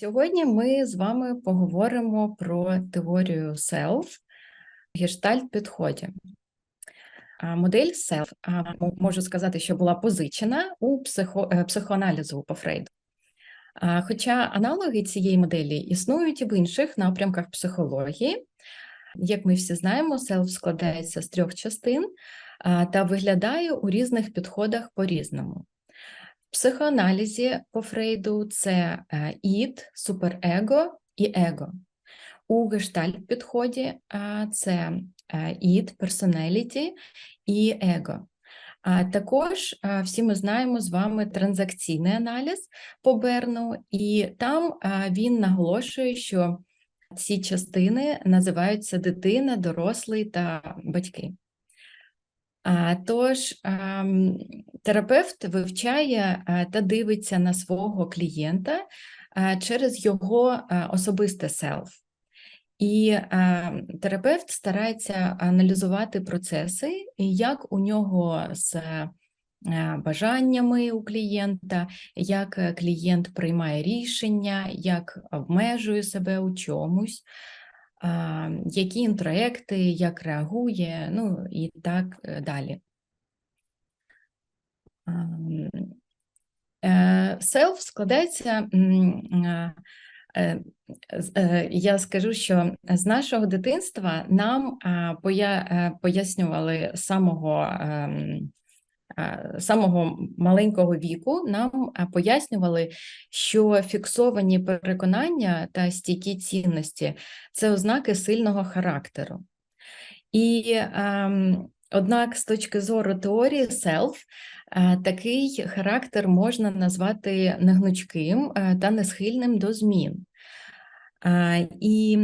Сьогодні ми з вами поговоримо про теорію self гештальт підході. Модель self, можу сказати, що була позичена у психо, е, психоаналізу по Фрейду. Хоча аналоги цієї моделі існують і в інших напрямках психології. Як ми всі знаємо, self складається з трьох частин та виглядає у різних підходах по-різному. Психоаналізі по Фрейду це е, ід, суперего і его. У гештальт підході е, це е, ід, персоналіті і его. А також всі ми знаємо з вами транзакційний аналіз по Берну, і там він наголошує, що ці частини називаються дитина, дорослий та батьки. Тож ем, терапевт вивчає е, та дивиться на свого клієнта е, через його е, особисте селф. І е, терапевт старається аналізувати процеси, як у нього з бажаннями у клієнта, як клієнт приймає рішення, як обмежує себе у чомусь, які інтроекти, як реагує, ну і так е, далі. Self складається, е, е, я скажу, що з нашого дитинства нам пояснювали самого, ем, самого маленького віку, нам пояснювали, що фіксовані переконання та стійкі цінності це ознаки сильного характеру. І ем, однак, з точки зору теорії е, такий характер можна назвати негнучким е, та несхильним до змін. І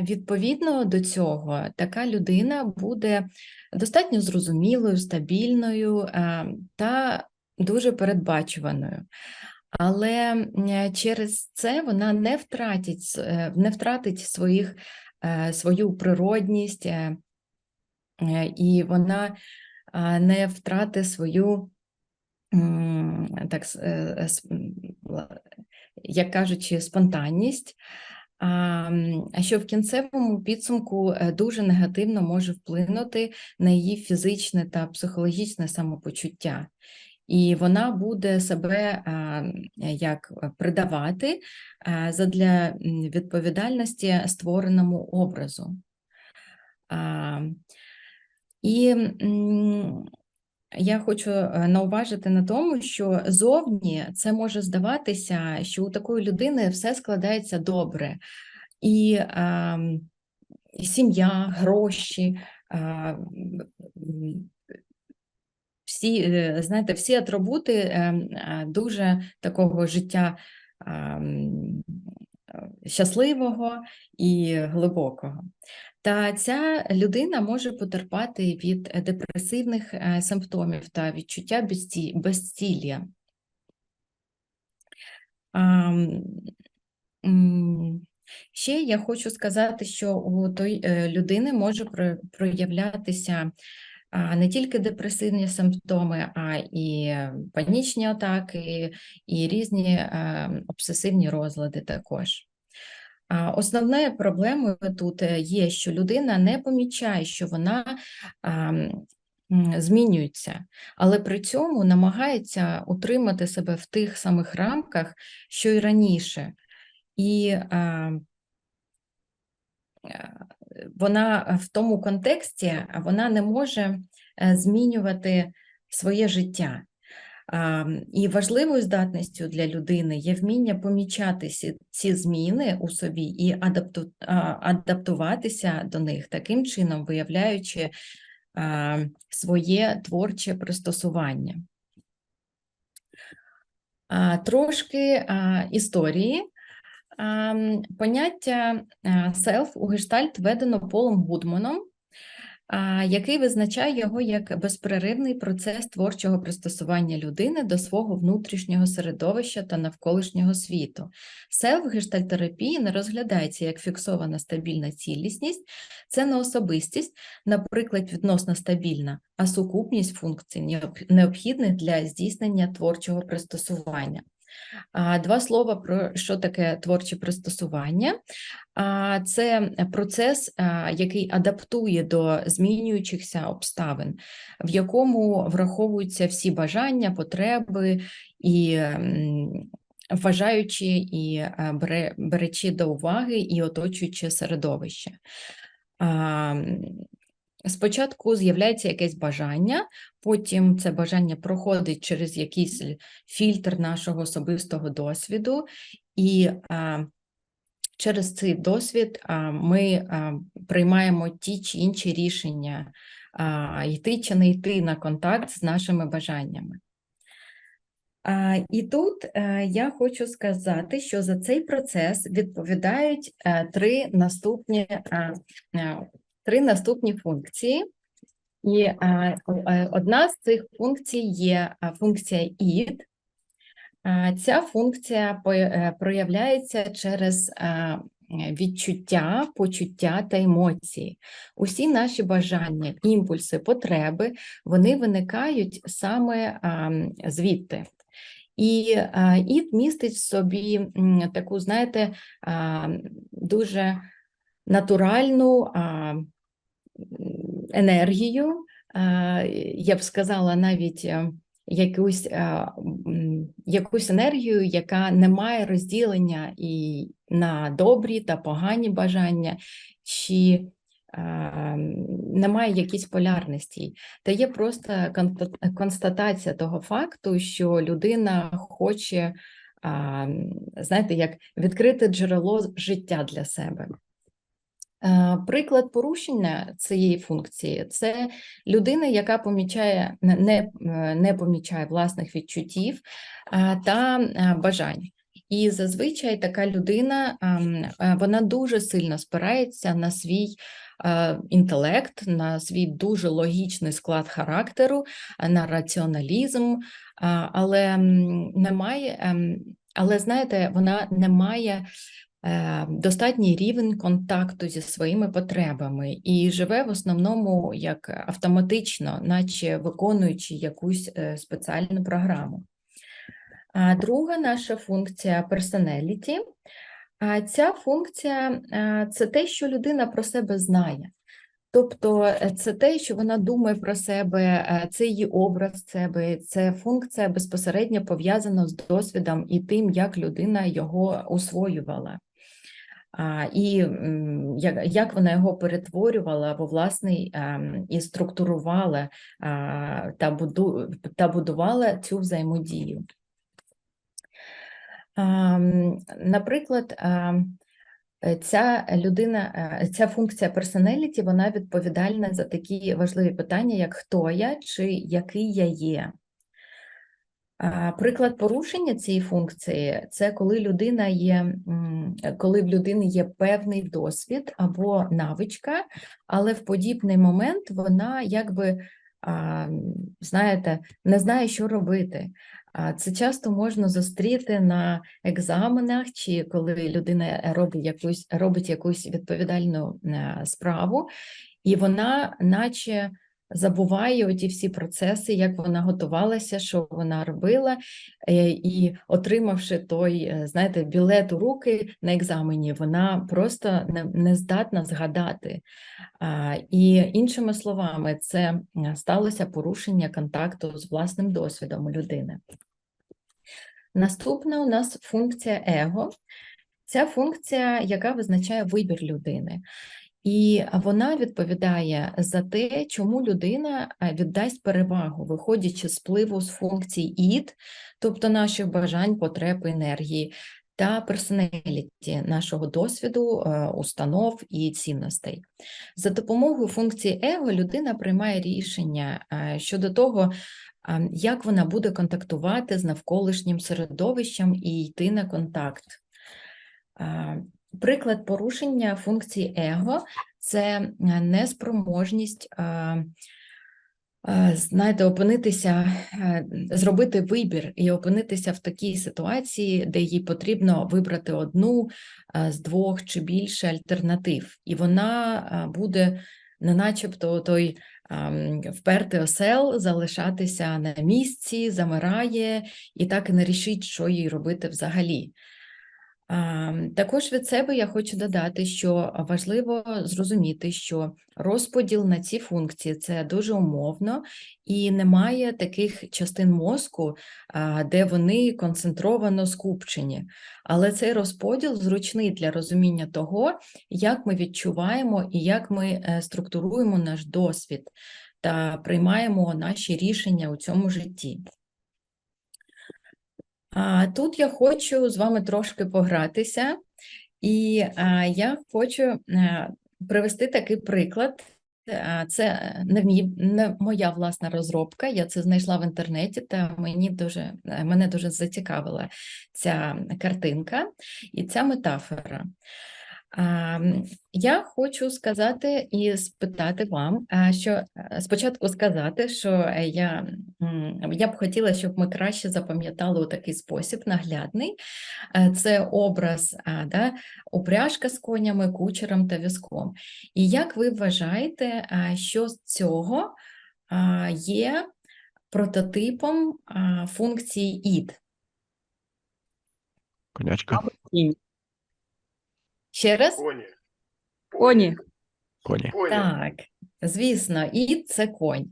відповідно до цього така людина буде достатньо зрозумілою, стабільною та дуже передбачуваною. Але через це вона не втратить, е, не втратить своїх, е, свою природність, е, і вона не втратить свою, так, як кажучи, спонтанність. Що в кінцевому підсумку е, дуже негативно може вплинути на її фізичне та психологічне самопочуття. І вона буде себе як придавати а, задля відповідальності створеному образу. І я хочу е, науважити на тому, що зовні це може здаватися, що у такої людини все складається добре, і, і сім'я, гроші, м, всі, е, знаєте, всі атрибути е, е, дуже такого життя е, щасливого і глибокого. Та ця людина може потерпати від е, депресивних е, симптомів та відчуття безці- безцілля. Ще я хочу сказати, що у той е, людини може про- проявлятися не тільки депресивні симптоми, а і панічні атаки, і різні е, обсесивні розлади також. Основною проблемою тут е, є, що людина не помічає, що вона змінюється, але при цьому намагається утримати себе в тих самих рамках, що й раніше. І е, вона в тому контексті вона не може е, змінювати своє життя. І важливою здатністю для людини є вміння помічати ці зміни у собі і адапту, адаптуватися до них, таким чином виявляючи своє творче пристосування. Трошки історії. Поняття self у гештальт введено Полом Гудманом, який визначає його як безперервний процес творчого пристосування людини до свого внутрішнього середовища та навколишнього світу. Селф гештальтерапії не розглядається як фіксована стабільна цілісність, це не особистість, наприклад, відносно стабільна, а сукупність функцій, необхідних для здійснення творчого пристосування. Два слова про що таке творче пристосування. Це процес, який адаптує до змінюючихся обставин, в якому враховуються всі бажання, потреби і вважаючи і бере, беречи до уваги і оточуюче середовище. Спочатку з'являється якесь бажання, потім це бажання проходить через якийсь фільтр нашого особистого досвіду, і а, через цей досвід а, ми а, приймаємо ті чи інші рішення, а, йти чи не йти на контакт з нашими бажаннями. А, І тут е, я хочу сказати, що за цей процес відповідають е, три наступні, е, е, три наступні функції. І е, е, одна з цих функцій є е, функція id. Ця функція проявляється через відчуття, почуття та емоції. Усі наші бажання, імпульси, потреби, вони виникають саме звідти. І ід містить в собі таку, знаєте, дуже натуральну енергію, я б сказала, навіть е, якусь, якусь енергію, яка не має розділення і на добрі та погані бажання, чи немає якісь полярності. Та є просто констатація того факту, що людина хоче, знаєте, як відкрити джерело життя для себе. Е, Приклад порушення цієї функції це людина, яка помічає, не, не, е, помічає власних відчуттів та е, бажань. І зазвичай така людина вона дуже сильно спирається на свій інтелект, на свій дуже логічний склад характеру, на раціоналізм, але немає, ем, але знаєте, вона не має достатній рівень контакту зі своїми потребами і живе в основному як автоматично, наче виконуючи якусь е, спеціальну програму. А друга наша функція personality. А ця функція е, це те, що людина про себе знає. Тобто е, це те, що вона думає про себе, е, це її образ себе, це функція безпосередньо пов'язана з досвідом і тим, як людина його усвоювала. І як, вона його перетворювала во власний ем, і структурувала та, та будувала цю взаємодію. Наприклад, е, ця людина, е, ця функція personality, вона відповідальна за такі важливі питання, як хто я чи який я є. А, Приклад порушення цієї функції це коли людина є, коли в людини є певний досвід або навичка, але в подібний момент вона якби, знаєте, не знає, що робити. Це часто можна зустріти на екзаменах, чи коли людина робить якусь, робить якусь відповідальну е, справу, і вона, наче, забуває оті всі процеси, як вона готувалася, що вона робила, е, і отримавши той, е, знаєте, білет у руки на екзамені, вона просто не, здатна згадати. І іншими словами, це сталося порушення контакту з власним досвідом людини. Наступна у нас функція его. Ця функція, яка визначає вибір людини. І вона відповідає за те, чому людина е, віддасть перевагу, виходячи з впливу з функцій ід, тобто наших бажань, потреб, енергії, та персоналіті нашого досвіду, е, установ і цінностей. За допомогою функції его людина приймає рішення е, щодо того, як вона буде контактувати з навколишнім середовищем і йти на контакт. Приклад порушення функції его це е, неспроможність, а, а, знаєте, опинитися, е, зробити вибір і опинитися в такій ситуації, де їй потрібно вибрати одну з двох чи більше альтернатив, і вона буде не начебто той впертий осел залишатися на місці, замирає і так і не рішить, що їй робити взагалі. А, Також від себе я хочу додати, що важливо зрозуміти, що розподіл на ці функції це дуже умовно, і немає таких частин мозку, де вони концентровано скупчені. Але цей розподіл зручний для розуміння того, як ми відчуваємо і як ми е, структуруємо наш досвід та приймаємо наші рішення у цьому житті. Тут я хочу з вами трошки погратися, і я хочу е, привести такий приклад. Це не, мій, не моя власна розробка, я це знайшла в інтернеті, та мені дуже, е, мене дуже зацікавила ця картинка і ця метафора. Я хочу сказати і спитати вам, що е, спочатку сказати, що е, я, я б хотіла, щоб ми краще запам'ятали у такий спосіб наглядний. Е, Це образ да, упряжка з конями, кучером та візком. І як ви вважаєте, що з цього є прототипом функції id? Конячка. Ще раз? Коні. Коні. Коні. Так, звісно, і це конь.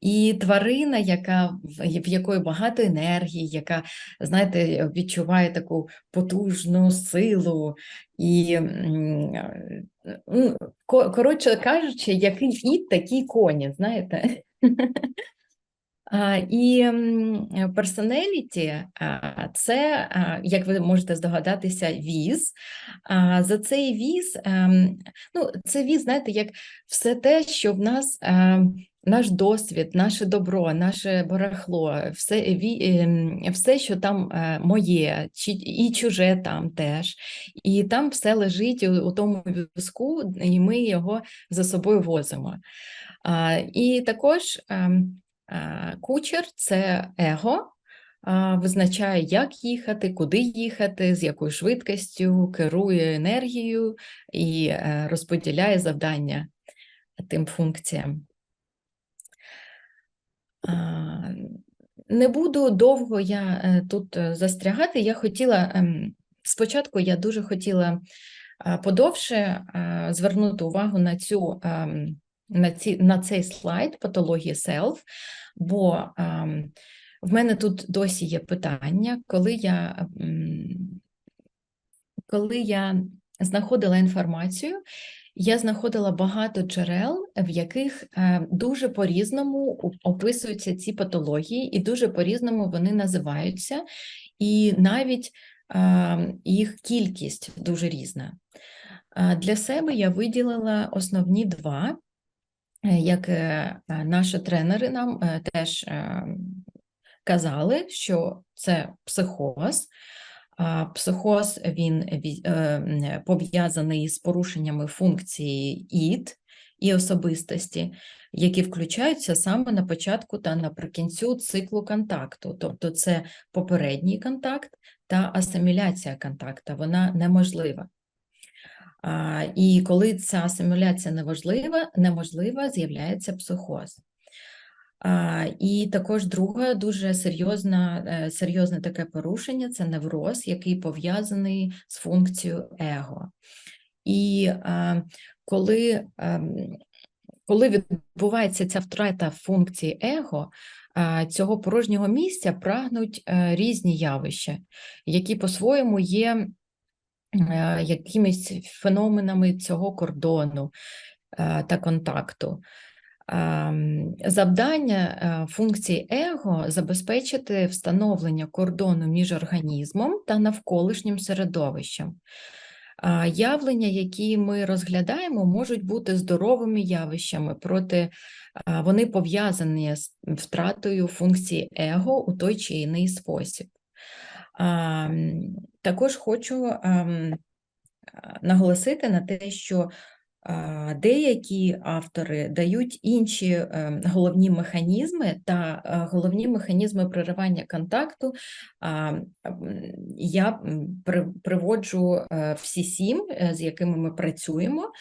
І тварина, яка, в якої багато енергії, яка, знаєте, відчуває таку потужну силу. І, ну, ко- коротше кажучи, який кіт, такі коні, знаєте. А, І персоналіті це, як ви можете здогадатися, віз. За цей віз, ем, ну, це віз, знаєте, як все те, що в нас, ем, наш досвід, наше добро, наше барахло, все, ем, все, що там е, моє, і чуже там теж. І там все лежить у, тому візку, і ми його за собою возимо. І також кучер це его, визначає, як їхати, куди їхати, з якою швидкістю, керує енергією і е, розподіляє завдання тим функціям. Не буду довго я е, тут е, застрягати. Я хотіла ем, спочатку я дуже хотіла е, подовше е, звернути увагу на цю ем, на, ці, на цей слайд патології селф, бо ем, в мене тут досі є питання, коли я, м, коли я знаходила інформацію, я знаходила багато джерел, в яких е, дуже по-різному описуються ці патології, і дуже по-різному вони називаються, і навіть е, їх кількість дуже різна. Е, Для себе я виділила основні два, як е, е, наші тренери нам е, теж е, казали, що це психоз. Психоз він е, пов'язаний з порушеннями функції ід і особистості, які включаються саме на початку та наприкінцю циклу контакту. Тобто це попередній контакт та асиміляція контакта, вона неможлива. І коли ця асиміляція неважлива, неможлива, з'являється психоз. І також друге дуже серйозна, е, серйозне таке порушення це невроз, який пов'язаний з функцією его. І коли, ем, коли відбувається ця втрата функції его, цього порожнього місця прагнуть е, різні явища, які по-своєму є якимись феноменами цього кордону е, та контакту. Ем, Завдання е, функції его забезпечити встановлення кордону між організмом та навколишнім середовищем. Явлення, які ми розглядаємо, можуть бути здоровими явищами, проте вони пов'язані з втратою функції его у той чи інший спосіб. А, м, Також хочу ем, наголосити на те, що деякі автори дають інші ем, головні механізми та е, головні механізми проривання контакту. Я приводжу е, всі сім, е, з якими ми працюємо.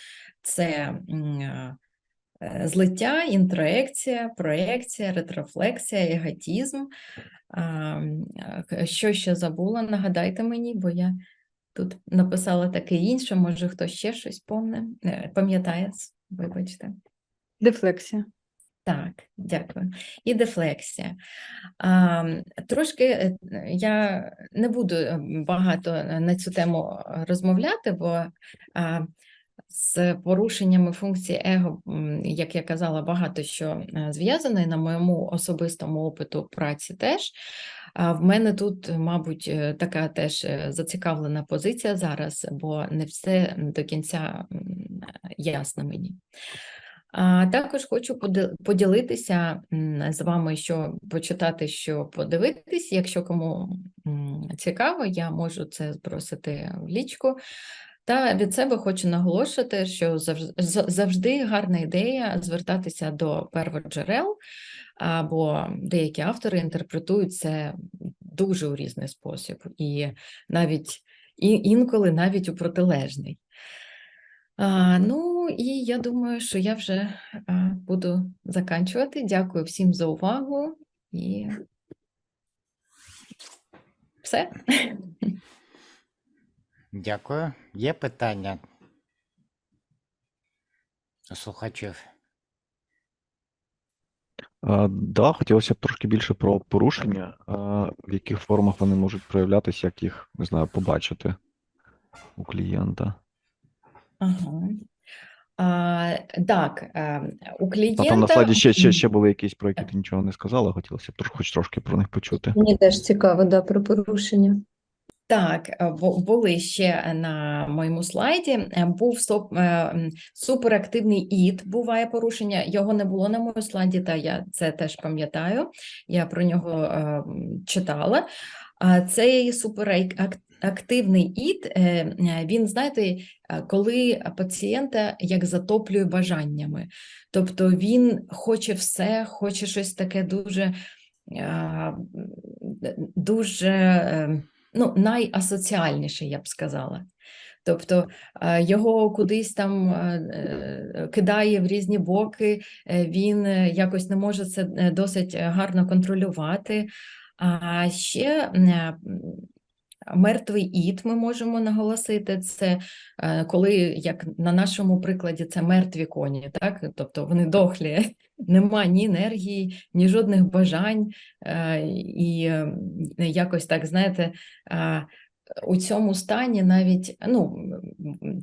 Це е, е, злиття, інтроекція, проекція, ретрофлексія, еготізм. Е, Що ще забула? Нагадайте мені, бо я тут написала таке інше, може хтось ще щось помне, е, пам'ятає, вибачте. Дефлексія. Так, дякую. І дефлексія. А, трошки е, я не буду е, багато на цю тему розмовляти, бо а, з порушеннями функції его, як я казала, багато що е, зв'язано, і на моєму особистому опиту праці теж. В мене тут, мабуть, е, така теж е, зацікавлена позиція зараз, бо не все до кінця ясно мені. А також хочу поділитися з вами, що почитати, що подивитись. Якщо кому цікаво, я можу це збросити в лічку. Та від себе хочу наголошувати, що завжди гарна ідея звертатися до перводжерел, або деякі автори інтерпретують це дуже у різний спосіб, і навіть і інколи навіть у протилежний. А, ну і я думаю, що я вже а, буду заканчувати. Дякую всім за увагу і все. Дякую. Є питання у слухачів? А, Да, хотілося б трошки більше про порушення, а, в яких формах вони можуть проявлятися, як їх, не знаю, побачити у клієнта. Ага. А, так, е, у А там на слайді ще, ще, ще були якісь, про які ти нічого не сказала, хотілося б хоч трошки про них почути. Мені теж цікаво, да, про порушення. Так, е, були ще на моєму слайді. е, Був е, суперактивний ід, буває порушення. Його не було на моєму слайді, та я це теж пам'ятаю. Я про нього е, читала. А цей суперактивний ід, е, е, він, знаєте, е, коли пацієнта як затоплює бажаннями. Тобто він хоче все, хоче щось таке дуже, дуже е, ну, найасоціальніший, я б сказала. Тобто е, його кудись там е, е, кидає в різні боки, він якось не може це досить гарно контролювати. А ще мертвий ід ми можемо наголосити. Це е, коли, як на нашому прикладі, це мертві коні, так? Тобто вони дохлі, нема ні енергії, ні жодних бажань, е, і е, якось так, знаєте, у цьому стані навіть ну,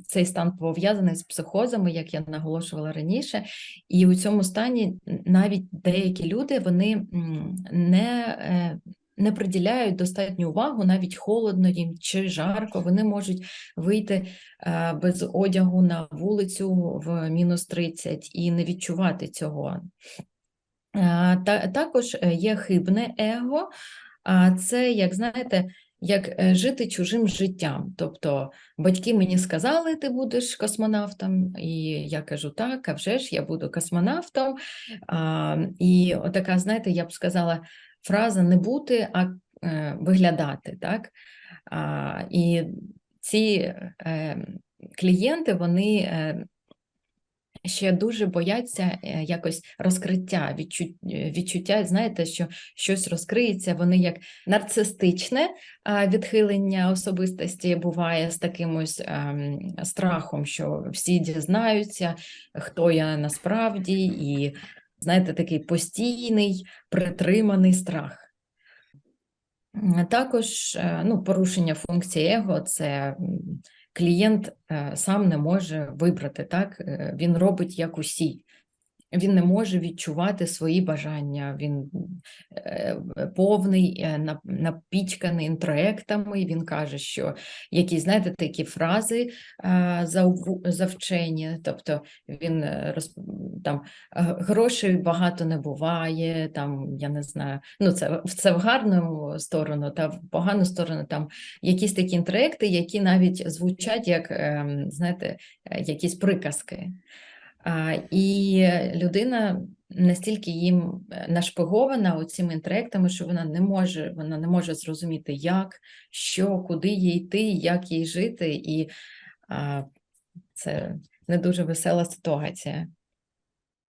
цей стан пов'язаний з психозами, як я наголошувала раніше, і у цьому стані навіть деякі люди вони не, е, не приділяють достатню увагу, навіть холодно їм чи жарко, вони можуть вийти е, без одягу на вулицю в мінус 30 і не відчувати цього. Е, Та, також е, є хибне его, а це, як знаєте, як жити чужим життям. Тобто батьки мені сказали, ти будеш космонавтом, і я кажу, так, а вже ж я буду космонавтом. І отака, знаєте, я б сказала, фраза не бути, а е, виглядати. Так? І ці е, клієнти, вони е, ще дуже бояться якось розкриття, відчуття, знаєте, що щось розкриється, вони як нарцистичне відхилення особистості буває з таким ось ем, страхом, що всі дізнаються, хто я насправді, і знаєте, такий постійний притриманий страх. Також е, ну, порушення функції его це клієнт е, сам не може вибрати, так? Е, Він робить як усі. Він не може відчувати свої бажання, він е, повний, е, напічканий інтроектами. Він каже, що якісь, знаєте, такі фрази е, завчені, тобто він там грошей багато не буває, там, я не знаю, ну це, це в гарну сторону, та в погану сторону там якісь такі інтроекти, які навіть звучать як, ем, знаєте, якісь приказки. І людина настільки їм е, нашпигована цими інтелектами, що вона не може, вона не може зрозуміти, як, що, куди їй йти, як їй жити, і це не дуже весела ситуація.